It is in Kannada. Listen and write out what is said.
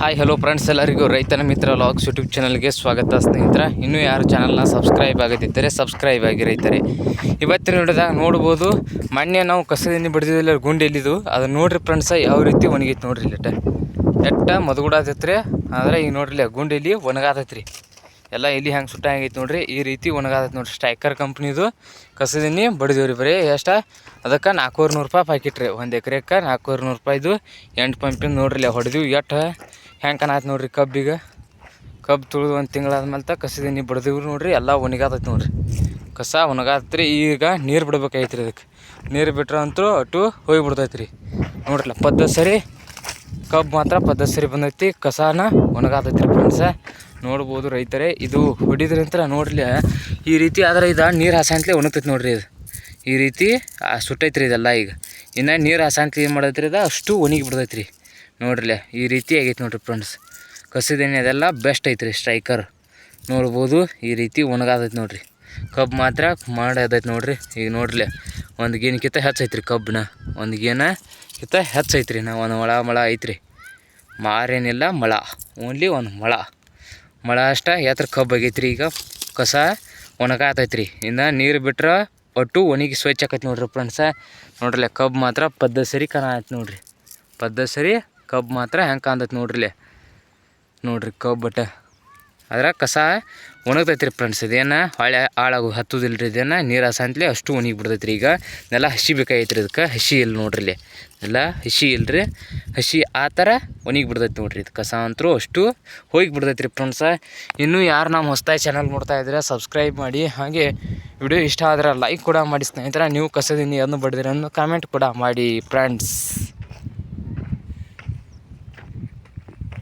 ಹಾಯ್ ಹಲೋ ಫ್ರೆಂಡ್ಸ್ ಎಲ್ಲರಿಗೂ ರೈತನ ಮಿತ್ರ ಲಾಗ್ಸ್ ಯೂಟ್ಯೂಬ್ ಚಾನಲ್ಗೆ ಸ್ವಾಗತ ಸ್ನೇಹಿತರ. ಇನ್ನೂ ಯಾರು ಚಾನಲ್ನ ಸಬ್ಸ್ಕ್ರೈಬ್ ಆಗದಿದ್ದರೆ ಸಬ್ಸ್ಕ್ರೈಬ್ ಆಗಿ ರೈತರೆ. ಇವತ್ತಿನ ನೋಡಿದಾಗ ನೋಡ್ಬೋದು ಮೊನ್ನೆ ನಾವು ಕಸದಿಂದ ಬಿಡ್ದಿದ್ದಿಲ್ಲ ಗುಂಡಿ ಎಲ್ಲಿದು ಅದು ನೋಡ್ರಿ ಫ್ರೆಂಡ್ಸ ಯಾವ ರೀತಿ ಒಣಗಿತ್ತು ನೋಡ್ರಿ ಇಲ್ಲಟ ಎಟ್ಟ ಮದಗುಡಾತೈತ್ರಿ ಆದರೆ ಈಗ ನೋಡ್ರಿ ಗುಂಡಿ ಇಲ್ಲಿ ಒಣಗಾತೈತ್ರಿ ಎಲ್ಲ ಇಲ್ಲಿ ಹೆಂಗೆ ಸುಟ್ಟ ಹೆಂಗೈತೆ ನೋಡ್ರಿ, ಈ ರೀತಿ ಒಣಗಾದೈತೆ ನೋಡ್ರಿ. ಸ್ಟ್ರೈಕರ್ ಕಂಪ್ನಿದು ಕಸದಿನಿ ಬಡಿದೇವ್ರಿ ಬರೀ. ಎಷ್ಟು ಅದಕ್ಕೆ ನಾಲ್ಕೂವರೆ ನೂರು ರೂಪಾಯಿ ಪ್ಯಾಕೆಟ್ ರೀ ಒಂದು ಎಕರೆಕ್ಕೆ ನಾಲ್ಕೂವರೆ ನೂರು ರೂಪಾಯಿದು ಎಂಟು ಪಂಪಿನ ನೋಡ್ರಿ ಹೊಡೆದಿವಿ. ಎಷ್ಟು ಹೆಂಗೆ ಕಾಣತ್ತೆ ನೋಡ್ರಿ ಕಬ್ಬಿಗೆ ಕಬ್ಬು ತುಳಿದು ಒಂದು ತಿಂಗಳಾದ್ಮೇಲೆ ತ ಕಸದಿನಿ ಬಡ್ದಿವ್ರು ನೋಡ್ರಿ, ಎಲ್ಲ ಒಣಗಾತೈತೆ ನೋಡ್ರಿ. ಕಸ ಒಣಗಾತ್ರಿ, ಈಗ ನೀರು ಬಿಡ್ಬೇಕಾಯ್ತು ರೀ ಅದಕ್ಕೆ ನೀರು ಬಿಟ್ರೆ ಅಂತೂ ಅಟ್ಟು ಹೋಗಿ ಬಿಡ್ತೈತೆ ರೀ ನೋಡ್ರಲ್ಲ ಪದ್ಧತಿ ಸರಿ ಕಬ್ಬು ಮಾತ್ರ ಪದ್ಧತಿ ಸರಿ ಬಂದೈತಿ, ಕಸಾನ ಒಣಗಾತೈತಿ ರೀ ಫ್ರೆಂಡ್ಸ. ನೋಡ್ಬೋದು ರೈತರೇ, ಇದು ಹೊಡಿದ್ರಂತ ನೋಡ್ಲಿ, ಈ ರೀತಿ ಆದ್ರೆ ಇದು ನೀರು ಹಾಸಂತ್ಲೆ ಒಣಗ್ತೈತಿ ನೋಡ್ರಿ ಇದು. ಈ ರೀತಿ ಸುಟ್ಟೈತ್ರಿ ಇದೆಲ್ಲ ಈಗ. ಇನ್ನು ನೀರು ಹಾಸಂತ್ಲೆ ಏನು ಮಾಡೈತ್ರಿ ಇದು? ಅಷ್ಟು ಒಣಗಿ ಬಿಡ್ತೈತಿ ರೀ ನೋಡ್ರಿ ಈ ರೀತಿ ಆಗೈತೆ ನೋಡ್ರಿ ಫ್ರೆಂಡ್ಸ್ ಕಸಿದೇನೆ ಅದೆಲ್ಲ ಬೆಸ್ಟ್ ಐತ್ರಿ ಸ್ಟ್ರೈಕರ್ ನೋಡ್ಬೋದು, ಈ ರೀತಿ ಒಣಗಾದೈತೆ ನೋಡ್ರಿ. ಕಬ್ಬು ಮಾತ್ರ ಮಾಡೋದೈತೆ ನೋಡ್ರಿ. ಈಗ ನೋಡ್ರಿ ಒಂದು ಗೇನ್ಕಿಂತ ಹೆಚ್ಚೈತ್ರಿ ಕಬ್ಬನ್ನ ಒಂದು ಗೇನ ಕಿತ್ತ ಹೆಚ್ಚೈತ್ರಿ ನಾವು ಒಂದು ಮೊಳ ಮೊಳ ಐತ್ರಿ. ಮಾರೇನಿಲ್ಲ ಮಳ ಓನ್ಲಿ ಒಂದು ಮೊಳ. ಮಳ ಅಷ್ಟ ಎತ್ರ ಕಬ್ಬು ಆಗೈತ್ರಿ ಈಗ. ಕಸ ಒಣಗಾತೈತ್ರಿ ಇನ್ನು ನೀರು ಬಿಟ್ರೆ ಒಟ್ಟು ಒಣಗಿ ಸ್ವಚ್ಛ ಆಕೈತಿ ನೋಡ್ರಿ ಫ್ರೆಂಡ್ಸ ನೋಡ್ರಲ್ಲ ಕಬ್ಬು ಮಾತ್ರ ಪದ್ಧತಿ ಸರಿ ಕನ ಆಯ್ತು ನೋಡ್ರಿ. ಪದ್ಧತಿ ಸರಿ ಕಬ್ಬು ಮಾತ್ರ ಹೆಂಗೆ ಕಾಣ್ತೈತೆ ನೋಡ್ರಿಲೆ ನೋಡ್ರಿ ಕಬ್ಬು ಬಟ್ಟೆ. ಅದ್ರ ಕಸ ಒಣಗ್ತೈತೆ ರೀ ಫ್ರೆಂಡ್ಸ್ ಇದೇನು ಹೊಳೆ ಹಾಳಾಗು ಹತ್ತುದಿಲ್ಲ ರೀ ಇದೇನು, ನೀರು ಹಸಂತ್ಲೆ ಅಷ್ಟು ಒಣಗಿ ಬಿಡ್ತೈತೆ ರೀ ಈಗ. ನೆಲ ಹಸಿ ಬೇಕಾಗೈತೆ ರೀ ಇದಕ್ಕೆ, ಹಸಿ ಇಲ್ಲ ನೋಡ್ರಿ ನೆಲ ಹಸಿ ಇಲ್ರಿ, ಹಸಿ ಆ ಥರ ಒಣಗಿ ಬಿಡ್ತೈತೆ ನೋಡ್ರಿ ಇದು ಕಸ ಅಂತರೂ ಅಷ್ಟು ಹೋಗಿ ಬಿಡ್ತೈತೆ ರೀ ಫ್ರೆಂಡ್ಸ ಇನ್ನೂ ಯಾರು ನಮ್ಮ ಹೊಸ್ದಾಗಿ ಚಾನಲ್ ನೋಡ್ತಾ ಇದ್ರೆ ಸಬ್ಸ್ಕ್ರೈಬ್ ಮಾಡಿ, ಹಾಗೆ ವಿಡಿಯೋ ಇಷ್ಟ ಆದ್ರೆ ಲೈಕ್ ಕೂಡ ಮಾಡಿ, ಸ್ನೇಹಿತರ, ನೀವು ಕಸದಿಂದ ಏನು ಬಡಿದಿರ ಅನ್ನೋ ಕಾಮೆಂಟ್ ಕೂಡ ಮಾಡಿ ಫ್ರೆಂಡ್ಸ್